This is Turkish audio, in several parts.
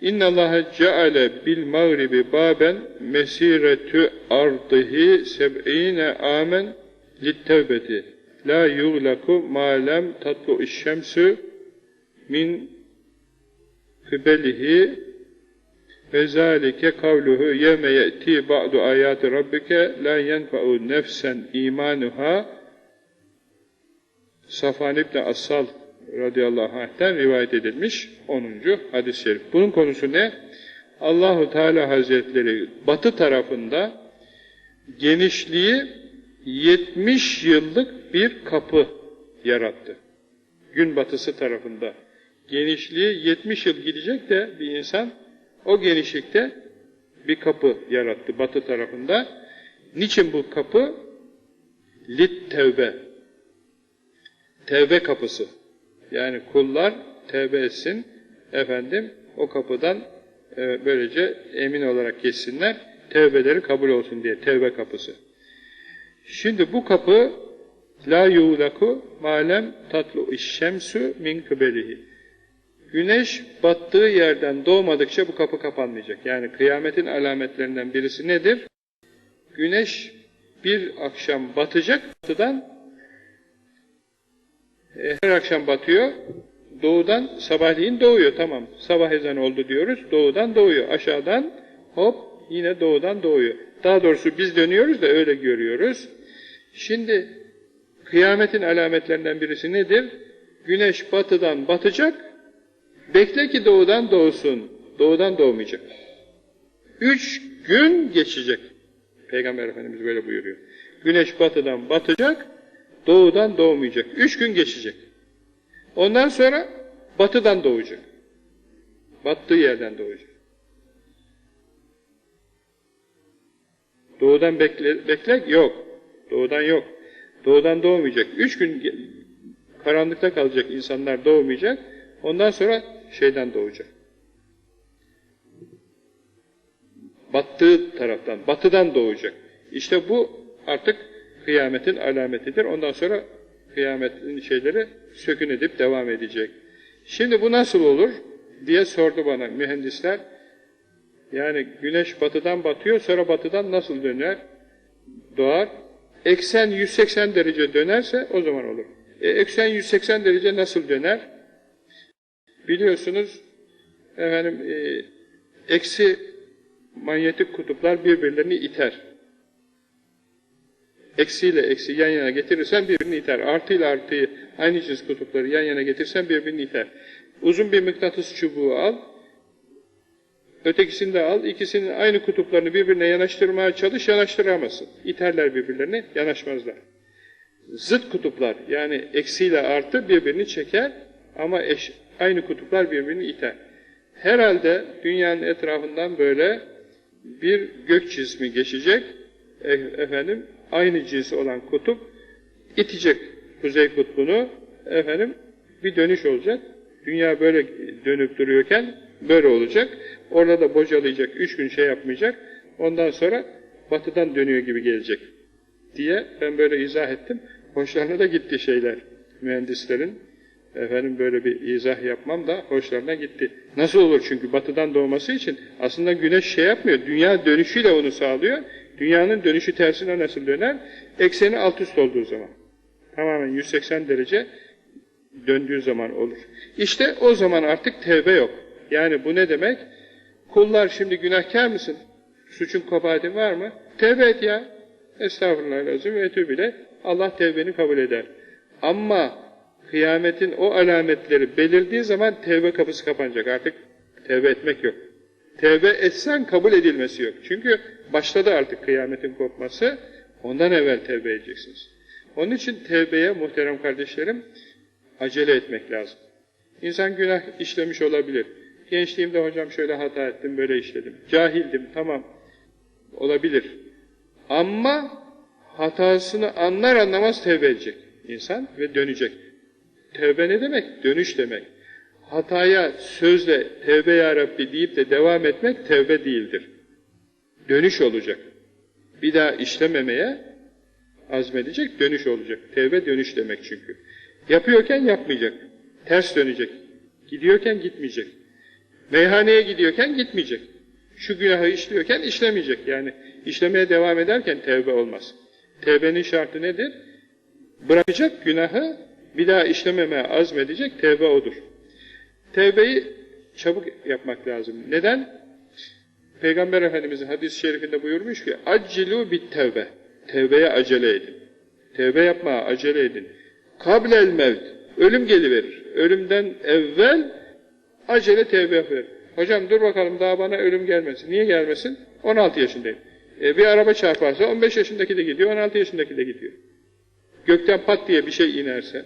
Ceale bil mağribi baben mesiretü ardihi seb'ine amen littevbeti. La yuglaku ma lem tatlu şemsü min kıbelihi ve zâlike kavluhu yevme ye'ti ba'du ayati rabbike la yenfa'u nefsen imanuha Safan İbni Assal radıyallahu anh'ten rivayet edilmiş 10. hadis-i şerif. Bunun konusu ne? Allahu Teala Hazretleri batı tarafında genişliği 70 yıllık bir kapı yarattı. Gün batısı tarafında. Genişliği 70 yıl gidecek de bir insan o genişlikte bir kapı yarattı batı tarafında. Niçin bu kapı? Lit tevbe. Tevbe kapısı. Yani kullar tevbe etsin, efendim o kapıdan e, böylece emin olarak geçsinler, tevbeleri kabul olsun diye tevbe kapısı. Şimdi bu kapı la yuğlaku malem tatlu işşemsü min kıbelihi. Güneş battığı yerden doğmadıkça bu kapı kapanmayacak. Yani kıyametin alametlerinden birisi nedir? Güneş bir akşam batacak, batıdan her akşam batıyor, doğudan sabahleyin doğuyor tamam. Sabah ezanı oldu diyoruz, doğudan doğuyor. Aşağıdan hop yine doğudan doğuyor. Daha doğrusu biz dönüyoruz da öyle görüyoruz. Şimdi kıyametin alametlerinden birisi nedir? Güneş batıdan batacak, bekle ki doğudan doğsun. Doğudan doğmayacak. Üç gün geçecek. Peygamber Efendimiz böyle buyuruyor. Güneş batıdan batacak, doğudan doğmayacak. Üç gün geçecek. Ondan sonra batıdan doğacak. Battığı yerden doğacak. Doğudan bekle, bekle yok. Doğudan yok. Doğudan doğmayacak. Üç gün karanlıkta kalacak insanlar doğmayacak. Ondan sonra şeyden doğacak. Battığı taraftan, batıdan doğacak. İşte bu artık kıyametin alametidir. Ondan sonra kıyametin şeyleri sökün edip devam edecek. Şimdi bu nasıl olur diye sordu bana mühendisler. Yani güneş batıdan batıyor, sonra batıdan nasıl döner? Doğar. Eksen 180 derece dönerse o zaman olur. E, eksen 180 derece nasıl döner? Biliyorsunuz efendim e, eksi manyetik kutuplar birbirlerini iter. Eksiyle eksi yan yana getirirsen birbirini iter. Artı ile artıyı aynı cins kutupları yan yana getirsen birbirini iter. Uzun bir mıknatıs çubuğu al, ötekisini de al, ikisinin aynı kutuplarını birbirine yanaştırmaya çalış, yanaştıramazsın. İterler birbirlerini, yanaşmazlar. Zıt kutuplar, yani eksiyle artı birbirini çeker ama eş, aynı kutuplar birbirini iter. Herhalde dünyanın etrafından böyle bir gök cismi geçecek, e, efendim aynı cins olan kutup itecek kuzey kutbunu efendim bir dönüş olacak. Dünya böyle dönüp duruyorken böyle olacak. Orada da bocalayacak, üç gün şey yapmayacak. Ondan sonra batıdan dönüyor gibi gelecek diye ben böyle izah ettim. Hoşlarına da gitti şeyler mühendislerin. Efendim böyle bir izah yapmam da hoşlarına gitti. Nasıl olur çünkü batıdan doğması için aslında güneş şey yapmıyor. Dünya dönüşüyle onu sağlıyor. Dünyanın dönüşü tersine nasıl döner? Ekseni alt üst olduğu zaman. Tamamen 180 derece döndüğü zaman olur. İşte o zaman artık tevbe yok. Yani bu ne demek? Kullar şimdi günahkar mısın? Suçun kabahatin var mı? Tevbe et ya. Estağfurullah lazım ve bile Allah tevbeni kabul eder. Ama kıyametin o alametleri belirdiği zaman tevbe kapısı kapanacak. Artık tevbe etmek yok. Tevbe etsen kabul edilmesi yok. Çünkü başladı artık kıyametin kopması. Ondan evvel tevbe edeceksiniz. Onun için tevbeye muhterem kardeşlerim acele etmek lazım. İnsan günah işlemiş olabilir. Gençliğimde hocam şöyle hata ettim, böyle işledim. Cahildim, tamam. Olabilir. Ama hatasını anlar anlamaz tevbe edecek insan ve dönecek. Tevbe ne demek? Dönüş demek. Hataya sözle tevbe ya deyip de devam etmek tevbe değildir. Dönüş olacak. Bir daha işlememeye azmedecek, dönüş olacak. Tevbe dönüş demek çünkü. Yapıyorken yapmayacak. Ters dönecek. Gidiyorken gitmeyecek. Meyhaneye gidiyorken gitmeyecek. Şu günahı işliyorken işlemeyecek. Yani işlemeye devam ederken tevbe olmaz. Tevbenin şartı nedir? Bırakacak günahı, bir daha işlememeye azmedecek, tevbe odur. Tevbeyi çabuk yapmak lazım. Neden? Peygamber Efendimiz'in hadis-i şerifinde buyurmuş ki, accilu bit tevbe. Tevbeye acele edin. Tevbe yapmaya acele edin. Kablel mevt. Ölüm geliverir. Ölümden evvel acele tevbe yapar. Hocam dur bakalım daha bana ölüm gelmesin. Niye gelmesin? 16 yaşındayım. E, bir araba çarparsa 15 yaşındaki de gidiyor, 16 yaşındaki de gidiyor. Gökten pat diye bir şey inerse,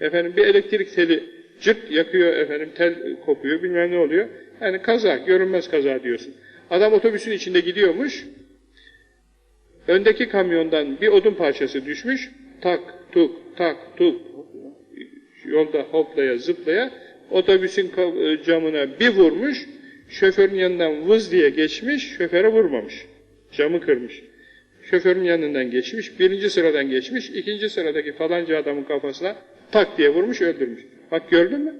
efendim bir elektrik teli cırt yakıyor efendim, tel kopuyor, bilmem ne oluyor. Yani kaza, görünmez kaza diyorsun. Adam otobüsün içinde gidiyormuş, öndeki kamyondan bir odun parçası düşmüş, tak, tuk, tak, tuk, yolda hoplaya, zıplaya, otobüsün camına bir vurmuş, şoförün yanından vız diye geçmiş, şoföre vurmamış. Camı kırmış. Şoförün yanından geçmiş, birinci sıradan geçmiş, ikinci sıradaki falanca adamın kafasına tak diye vurmuş, öldürmüş. Bak gördün mü?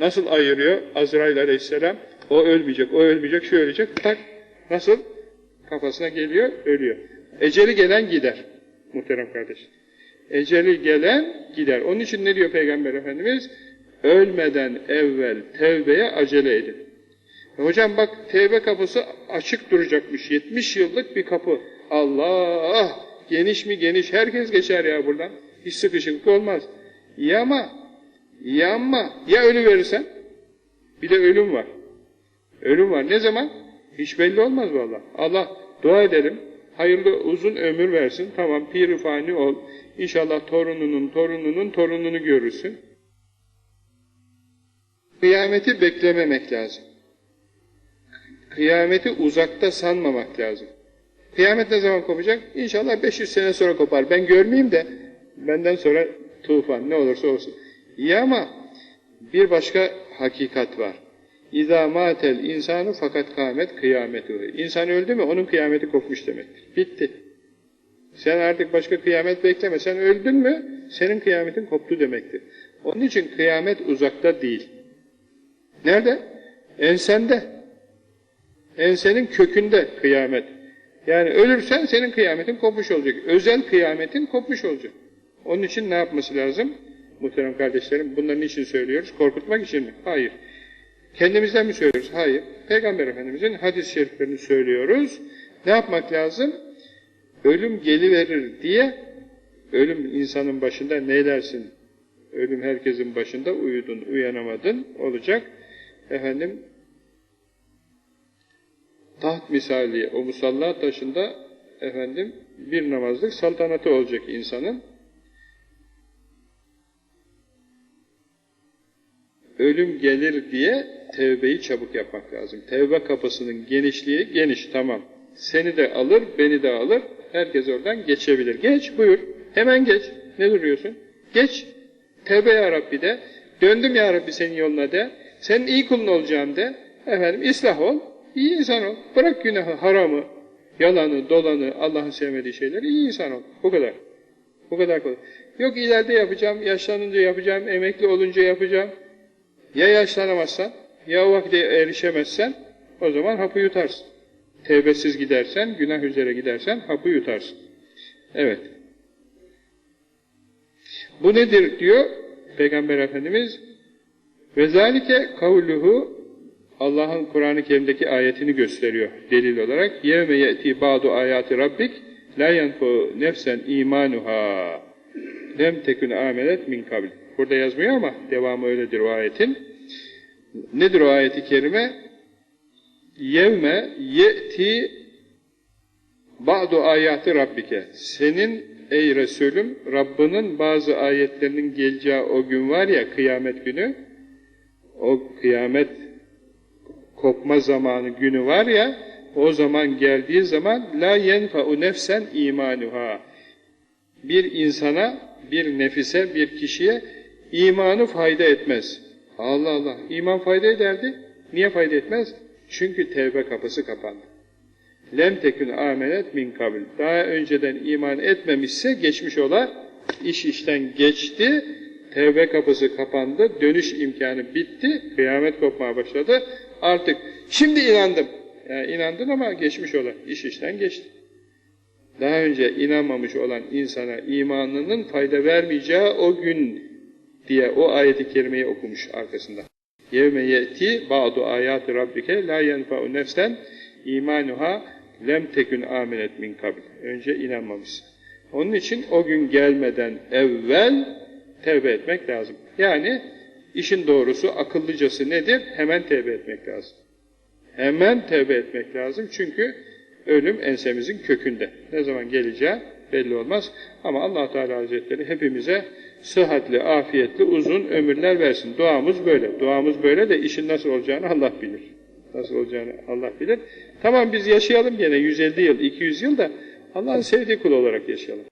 Nasıl ayırıyor Azrail aleyhisselam? O ölmeyecek, o ölmeyecek, şu ölecek, tak. Nasıl? Kafasına geliyor, ölüyor. Eceli gelen gider. Muhterem kardeş. Eceli gelen gider. Onun için ne diyor Peygamber Efendimiz? Ölmeden evvel tevbeye acele edin. Hocam bak tevbe kapısı açık duracakmış. 70 yıllık bir kapı. Allah! Geniş mi geniş? Herkes geçer ya buradan. Hiç sıkışıklık olmaz. Ya ama, ya ama, ya ölü verirsen? Bir de ölüm var. Ölüm var. Ne zaman? Hiç belli olmaz valla. Allah dua edelim. Hayırlı uzun ömür versin. Tamam pir fani ol. İnşallah torununun torununun torununu görürsün. Kıyameti beklememek lazım. Kıyameti uzakta sanmamak lazım. Kıyamet ne zaman kopacak? İnşallah 500 sene sonra kopar. Ben görmeyeyim de benden sonra tufan ne olursa olsun. İyi ama bir başka hakikat var. İzâ mâtel insanı fakat kâmet kıyametuhu. İnsan öldü mü onun kıyameti kopmuş demektir. Bitti. Sen artık başka kıyamet bekleme. Sen öldün mü senin kıyametin koptu demektir. Onun için kıyamet uzakta değil. Nerede? Ensende. Ensenin kökünde kıyamet. Yani ölürsen senin kıyametin kopmuş olacak. Özel kıyametin kopmuş olacak. Onun için ne yapması lazım? Muhterem kardeşlerim, bunları niçin söylüyoruz? Korkutmak için mi? Hayır. Kendimizden mi söylüyoruz? Hayır. Peygamber Efendimiz'in hadis-i şeriflerini söylüyoruz. Ne yapmak lazım? Ölüm geliverir diye, ölüm insanın başında neylersin? Ölüm herkesin başında, uyudun, uyanamadın, olacak. Efendim, taht misali o musalla taşında efendim bir namazlık saltanatı olacak insanın. Ölüm gelir diye tevbeyi çabuk yapmak lazım. Tevbe kapısının genişliği geniş tamam. Seni de alır, beni de alır. Herkes oradan geçebilir. Geç buyur. Hemen geç. Ne duruyorsun? Geç. Tevbe ya Rabbi de. Döndüm ya Rabbi senin yoluna de. Senin iyi kulun olacağım de. Efendim ıslah ol. İyi insan ol. Bırak günahı, haramı, yalanı, dolanı, Allah'ın sevmediği şeyleri iyi insan ol. Bu kadar. Bu kadar kolay. Yok ileride yapacağım, yaşlanınca yapacağım, emekli olunca yapacağım. Ya yaşlanamazsan, ya o vakte erişemezsen o zaman hapı yutarsın. Tevbesiz gidersen, günah üzere gidersen hapı yutarsın. Evet. Bu nedir diyor Peygamber Efendimiz? Vezalike kavluhu Allah'ın Kur'an-ı Kerim'deki ayetini gösteriyor delil olarak. Yevme yeti ba'du ayati rabbik la yenfu nefsen imanuha lem tekun amelet min kablik. Burada yazmıyor ama devamı öyledir o ayetin. Nedir o ayeti kerime? Yevme ye'ti ba'du ayati rabbike. Senin ey Resulüm Rabbinin bazı ayetlerinin geleceği o gün var ya kıyamet günü o kıyamet kopma zamanı günü var ya, o zaman geldiği zaman la yenfa'u nefsen imanuha. Bir insana, bir nefise, bir kişiye imanı fayda etmez. Allah Allah, iman fayda ederdi. Niye fayda etmez? Çünkü tevbe kapısı kapandı. Lem tekün amenet min kabil. Daha önceden iman etmemişse geçmiş ola, iş işten geçti, Tevbe kapısı kapandı, dönüş imkanı bitti, kıyamet kopmaya başladı. Artık şimdi inandım. Yani inandın ama geçmiş olan, iş işten geçti. Daha önce inanmamış olan insana imanının fayda vermeyeceği o gün diye o ayeti kerimeyi okumuş arkasında. يَوْمَ يَأْتِي بَعْضُ آيَاتِ رَبِّكَ لَا يَنْفَعُ نَفْسًا imanuha lem tekün amenet min kabl. Önce inanmamış. Onun için o gün gelmeden evvel tevbe etmek lazım. Yani işin doğrusu akıllıcası nedir? Hemen tevbe etmek lazım. Hemen tevbe etmek lazım çünkü ölüm ensemizin kökünde. Ne zaman geleceği belli olmaz. Ama allah Teala Hazretleri hepimize sıhhatli, afiyetli, uzun ömürler versin. Duamız böyle. Duamız böyle de işin nasıl olacağını Allah bilir. Nasıl olacağını Allah bilir. Tamam biz yaşayalım gene 150 yıl, 200 yıl da Allah'ın sevdiği kul olarak yaşayalım.